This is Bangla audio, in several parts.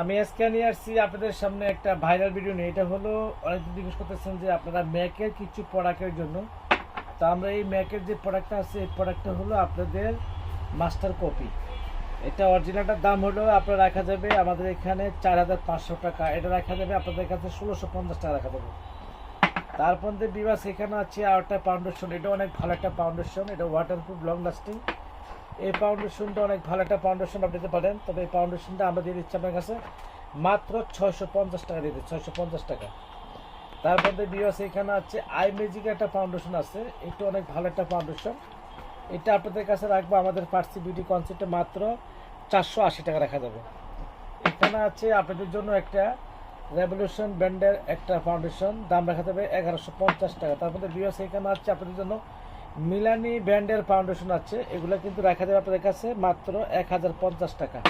আমি আজকে নিয়ে আসছি আপনাদের সামনে একটা ভাইরাল ভিডিও নিয়ে। এটা হলো অনেকদিন জিজ্ঞেস করতেছেন যে আপনারা ম্যাকের কিছু প্রোডাক্টের জন্য। তো আমরা এই ম্যাকের যে প্রোডাক্টটা আছে, এই প্রোডাক্টটা হলো আপনাদের মাস্টার কপি এটা অরিজিনালটার দাম হলো, আপনার রাখা যাবে আমাদের এখানে চার হাজার পাঁচশো টাকা। এটা রাখা যাবে আপনাদের কাছে ষোলোশো পঞ্চাশ টাকা রাখা যাবে। তারপর বিবাস এখানে আছে আর একটা ফাউন্ডেশন এটা অনেক ভালো একটা ফাউন্ডেশন এটা ওয়াটারপ্রুফ লং লাস্টিং এই ফাউন্ডেশনটা অনেক ভালো একটা ফাউন্ডেশন আপনি দিতে পারেন। তবে এই ফাউন্ডেশনটা আমরা দিয়ে দিচ্ছি আপনার কাছে মাত্র ছয়শো পঞ্চাশ টাকা দিচ্ছি, ছয়শো পঞ্চাশ টাকা। তারপর দিয়ে বিবাস এখানে আছে আই ম্যাজিক একটা ফাউন্ডেশন আছে। এটা অনেক ভালো একটা ফাউন্ডেশন এটা আপনাদের কাছে রাখব, আমাদের ফার্সি বিউটি কনসেপ্টে মাত্র চারশো আশি টাকা রাখা যাবে। এখানে আছে আপনাদের জন্য একটা রেভলিউশন ব্র্যান্ডের একটা ফাউন্ডেশন দাম রাখা যাবে এগারোশো পঞ্চাশ টাকা। তার তারপরে বিএস এখানে আছে আপনাদের জন্য মিলানি ব্র্যান্ডের ফাউন্ডেশন আছে, এগুলো কিন্তু রাখা যাবে আপনাদের কাছে মাত্র এক হাজার পঞ্চাশ টাকা।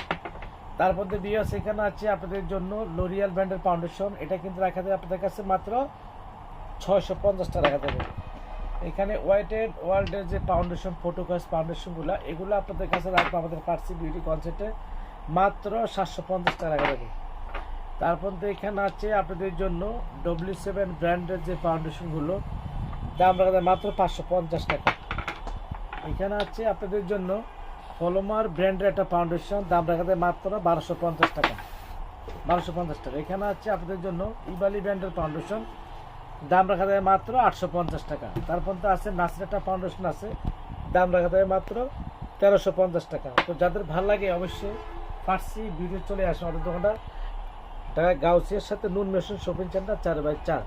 তারপর বিএস এখানে আছে আপনাদের জন্য লোরিয়াল ব্র্যান্ডের ফাউন্ডেশন, এটা কিন্তু রাখা যাবে আপনাদের কাছে মাত্র ছয়শো পঞ্চাশ টাকা রাখা যাবে এখানে ওয়াইটেড ওয়ার্ল্ডের যে ফাউন্ডেশন ফটোকাস ফাউন্ডেশনগুলো এগুলো আপনাদের কাছে রাখব আমাদের ফার্সি বিউটি কনসেপ্টে মাত্র সাতশো পঞ্চাশ টাকা রাখা যাবে তারপর এখানে আছে আপনাদের জন্য ডব্লিউ সেভেন ব্র্যান্ডের যে ফাউন্ডেশনগুলো দাম রাখা মাত্র পাঁচশো পঞ্চাশ টাকা। এখানে আছে আপনাদের জন্য ফলোমার ব্র্যান্ডের একটা ফাউন্ডেশন দাম রাখা যায় মাত্র বারোশো পঞ্চাশ টাকা। বারোশো পঞ্চাশ টাকা। এখানে আছে আপনাদের জন্য ইবালি ব্র্যান্ডের ফাউন্ডেশন দাম রাখা যায় মাত্র আটশো পঞ্চাশ টাকা। তারপর তো আছে নাসির একটা ফাউন্ডেশন আছে, দাম রাখা যায় মাত্র তেরোশো পঞ্চাশ টাকা। তো যাদের ভালো লাগে অবশ্যই ফার্সি ভিডিও চলে আসে আমাদের দোকানটা। ঢাকা গাউসিয়ার সাথে নুন মেশিন শপিং সেন্টার চার বাই চার।